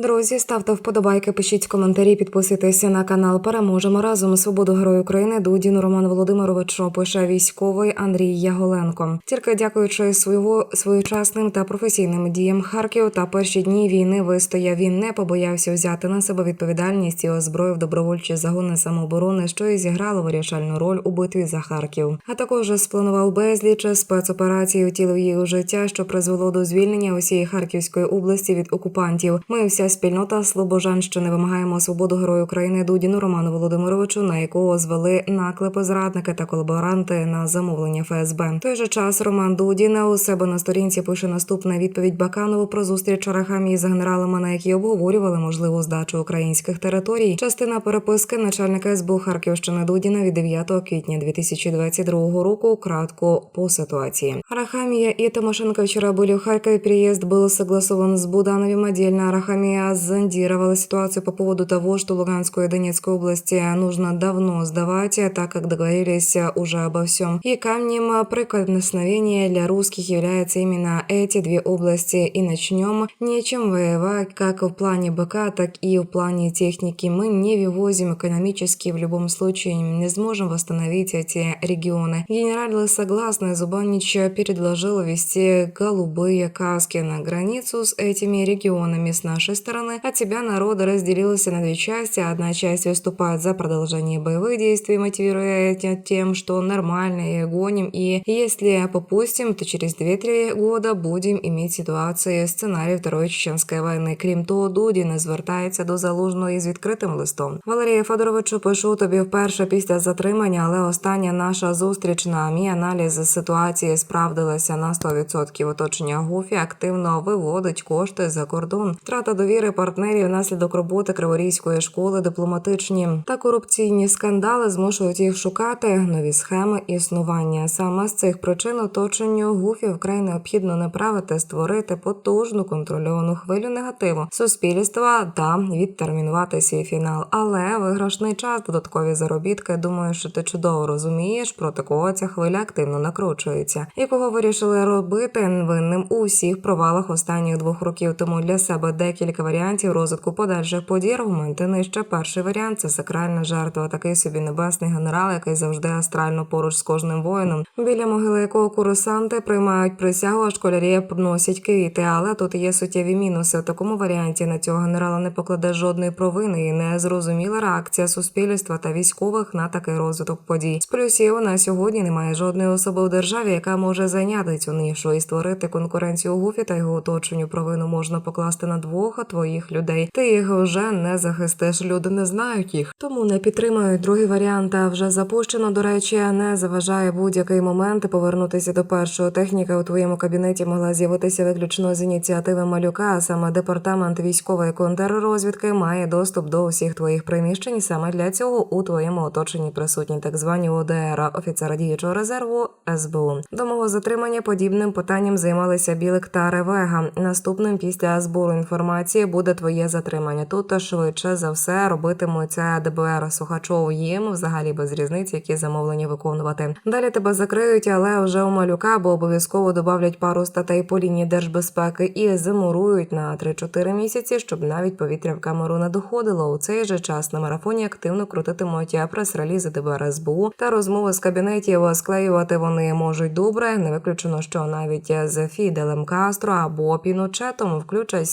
Друзі, ставте вподобайки, пишіть коментарі, підписуйтеся на канал. Переможемо разом. Свободу Герою України Дудіну Роман Володимировичу пише військовий Андрій Яголенко. Тільки дякуючи свого своєчасним та професійним діям Харків та перші дні війни вистояв. Він не побоявся взяти на себе відповідальність і озброїв добровольчі загони самооборони, що і зіграло вирішальну роль у битві за Харків. А також спланував безліч спецоперацій, утілив їх у життя, що призвело до звільнення усієї Харківської області від окупантів. Ми вся спільнота Слобожанщини вимагаємо свободу Герою України Дудіну Роману Володимировичу, на якого звели наклепи зрадники та колаборанти на замовлення ФСБ. В той же час Роман Дудіна у себе на сторінці пише наступна відповідь Баканову про зустріч Арахамії з генералами, на якій обговорювали можливу здачу українських територій. Частина переписки начальника СБУ Харківщини Дудіна від 9 квітня 2022 року. Кратко по ситуації. Арахамия и Тимошенко вчера были в Харькове. Переезд был согласован с Будановым. Отдельно Арахамия зондировала ситуацию по поводу того, что Луганскую и Донецкую области нужно давно сдавать, так как договорились уже обо всем. И камнем преткновения для русских являются именно эти две области. И начнем нечем воевать как в плане БК, так и в плане техники. Мы не вывозим экономически в любом случае, не сможем восстановить эти регионы. Генералы согласны, Зубанич предложил ввести голубые каски на границу с этими регионами с нашей стороны. От тебя народ разделился на две части. Одна часть выступает за продолжение боевых действий, мотивируя это тем, что нормально и гоним. И если попустим, то через 2-3 года будем иметь ситуації сценарій Второї Чеченської війни. Крім того, Дудін звертається до залужного із відкритим листом. Валерія Федоровичу, пишу тобі вперше після затримання, але остання наша зустріч на мій аналіз ситуації справдилася на 100%. Оточення Гуфі активно виводить кошти за кордон. Втрата довіри партнерів внаслідок роботи Криворізької школи, дипломатичні та корупційні скандали змушують їх шукати нові схеми існування. Саме з цих причин оточенню Гуфі вкрай необхідно направити створити потужну контрольовану хвилю негативу суспільства та відтермінувати свій фінал. Але виграшний час, додаткові заробітки. Думаю, що ти чудово розумієш, проти кого ця хвиля активно накручується, і кого вирішили робити винним у всіх провалах останніх двох років. Тому для себе декілька варіантів розвитку подальших подій. Аргументи нижче. Перший варіант це сакральна жертва, такий собі небесний генерал, який завжди астрально поруч з кожним воїном, біля могили якого курсанти приймають присягу, а школярі носять квіти. Але тут є суттєві мінуси. В такому варіанті на цього генерала не покладе жодної провини і не зрозуміла реакція суспільства та військових на такий розвиток подій. З плюсів на сьогодні немає жодної особи у державі, яка може зайняти цю нишу і створити конкуренцію Гуфі та його оточенню. Провину можна покласти на двох твоїх людей. Ти їх вже не захистиш. Люди не знають їх, тому не підтримують. Другий варіант а вже запущено. До речі, не заважає будь-який момент повернутися до першого техніка у твоєму кабінеті могла з'явитися виключно з ініціативи малюка. А саме департамент військової контррозвідки має доступ до усіх твоїх приміщень. Саме для цього у твоєму оточенні присутні так звані ОДР, офіцера діючого резерву СБУ. До мого затримання подібним питанням займалися Білик та Ревега. Наступним після збору інформації буде твоє затримання. Тут швидше за все робитимуть це ДБР Сухачов. Їм взагалі без різниці, які замовлення виконувати. Далі тебе закриють, але вже у малюка, бо обов'язково добавлять пару статей по лінії держбезпеки і замурують на 3-4 місяці, щоб навіть повітря в камеру не доходило. У цей же час на марафоні активно крутитимуть прес-релізи ДБР СБУ та розмови з кабінетів. Склеювати вони можуть добре. Не виключено, що навіть з Фіделем Кастро або Піночетом включать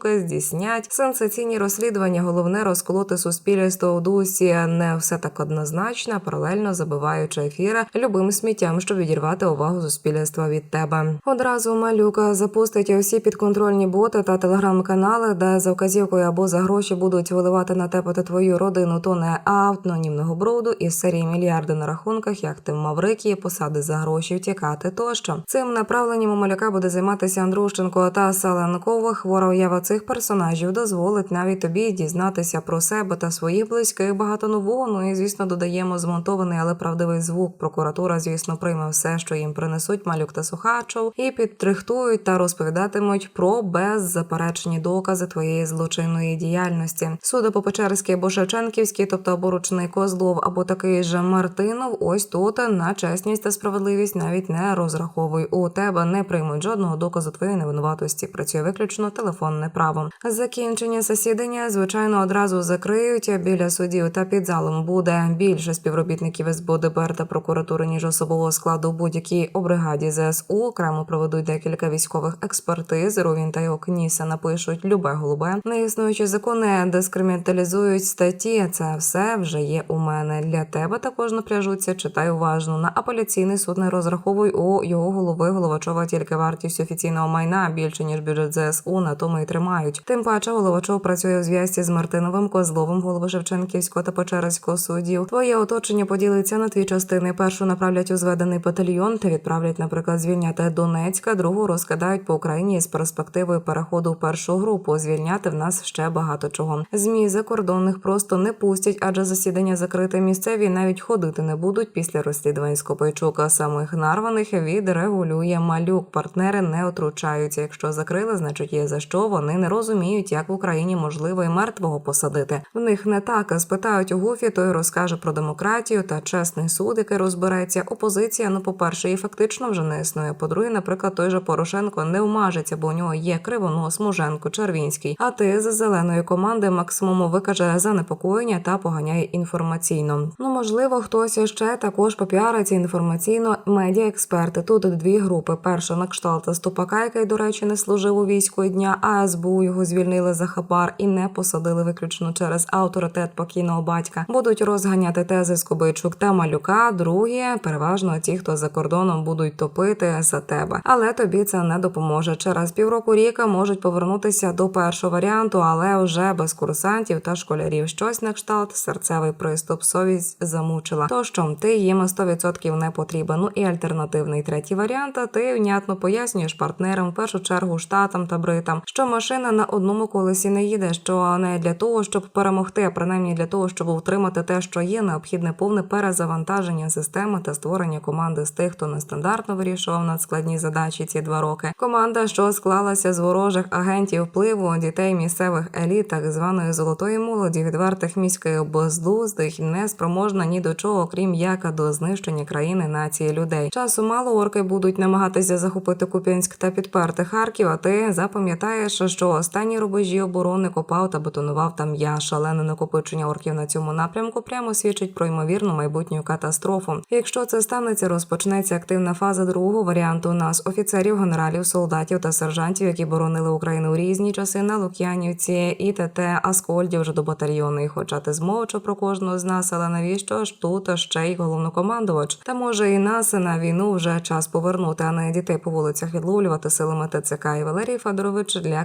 Скобійчуки, здійснять сенсаційні розслідування. Головне розколоти суспільство у дусі. Не все так однозначно, паралельно забиваючи ефіри любим сміттям, щоб відірвати увагу суспільства від тебе. Одразу малюка запустить усі підконтрольні боти та телеграм-канали, де за вказівкою або за гроші будуть виливати на тебе та твою родину тони автонімного бруду із серії мільярди на рахунках, як ти в Маврикії, посади за гроші втікати тощо. Цим направленням у малюка буде займатися Андрущенко та Саленкова. Хвора уява цих персонажів дозволить навіть тобі дізнатися про себе та своїх близьких багато нового. Ну і звісно, додаємо змонтований, але правдивий звук. Прокуратура, звісно, прийме все, що їм принесуть малюк та Сухачов, і підтрихтують та розповідатимуть про беззаперечні докази твоєї злочинної діяльності. Суди по Печерській або Шевченківській, тобто або ручний Козлов, або такий же Мартинов. Ось тут на чесність та справедливість навіть не розраховуй. У тебе не приймуть жодного доказу твоєї невинуватості. Працює виключно телефонне право. право. Закінчення засідання звичайно одразу закриють біля судів та під залом буде більше співробітників СБУ, ДБР та прокуратури ніж особового складу будь-якій обригаді ЗСУ. Окремо проведуть декілька військових експертиз. Рувін та його кніса напишуть любе голубе. Неіснуючі закони дискриміналізують статті. Це все вже є у мене. Для тебе також напряжуться. Читай уважно. На апеляційний суд не розраховуй у його голови Головачова тільки вартість офіційного майна більше ніж бюджет ЗСУ. На тому і тримають. Тим паче Головачов працює у зв'язці з Мартиновим Козловим, голови Шевченківського та Печерського судів. Твоє оточення поділиться на дві частини. Першу направлять у зведений батальйон та відправлять, наприклад, звільняти Донецька, другу розкидають по Україні з перспективою переходу в першу групу. Звільняти в нас ще багато чого. Змі закордонних просто не пустять, адже засідання закрите місцеві навіть ходити не будуть після розслідувань Скопайчука. Самих нарваних відрегулює малюк. Партнери не отручаються. Якщо закрили, значить є за що. Вони не розуміють, як в Україні можливо і мертвого посадити. В них не так. Спитають у Гуфі, той розкаже про демократію та чесний суд, який розбереться. Опозиція, ну, по-перше, і фактично вже не існує. По-друге, наприклад, той же Порошенко не вмажеться, бо у нього є кривонос, Муженко, Червінський. А ти з зеленої команди максимум викаже занепокоєння та поганяє інформаційно. Ну можливо, хтось ще також попіариться інформаційно. Медіа експерти. Тут дві групи. Перша на кшталт Ступака, який, до речі, не служив у війську дня, а СБУ його звільнили за хабар і не посадили виключно через авторитет покійного батька. Будуть розганяти тези Скобичук та Малюка. Другі переважно ті, хто за кордоном будуть топити за тебе. Але тобі це не допоможе. Через півроку ріка можуть повернутися до першого варіанту, але вже без курсантів та школярів. Щось на кшталт, серцевий приступ, совість замучила. То що ти їм 100% не потрібен. Ну і альтернативний третій варіант. Ти внятно пояснюєш партнерам, в першу чергу штатам та бритам, що машина на одному колесі не їде, що не для того, щоб перемогти, а принаймні для того, щоб утримати те, що є, необхідне повне перезавантаження системи та створення команди з тих, хто нестандартно вирішував надскладні задачі ці два роки. Команда, що склалася з ворожих агентів впливу дітей місцевих еліт, так званої золотої молоді, відвертих міських бездуздих, не спроможна ні до чого, крім яка до знищення країни нації людей. Часу мало орки будуть намагатися захопити Куп'янськ та підперти Харків. А ти запам'ятаєш, що останні рубежі оборони копав та бетонував там я. Шалене накопичення орків на цьому напрямку прямо свідчить про ймовірну майбутню катастрофу. Якщо це станеться, розпочнеться активна фаза другого варіанту. Нас офіцерів, генералів, солдатів та сержантів, які боронили Україну у різні часи на Лук'янівці, ІТТ, Аскольді вже до батальйону. І хоча ти змовчу про кожного з нас, але навіщо ж тут ще й головнокомандувач? Та може і нас на війну вже час повернути, а не дітей по вулицях відловлювати силами ТЦК і Валерій Федорович для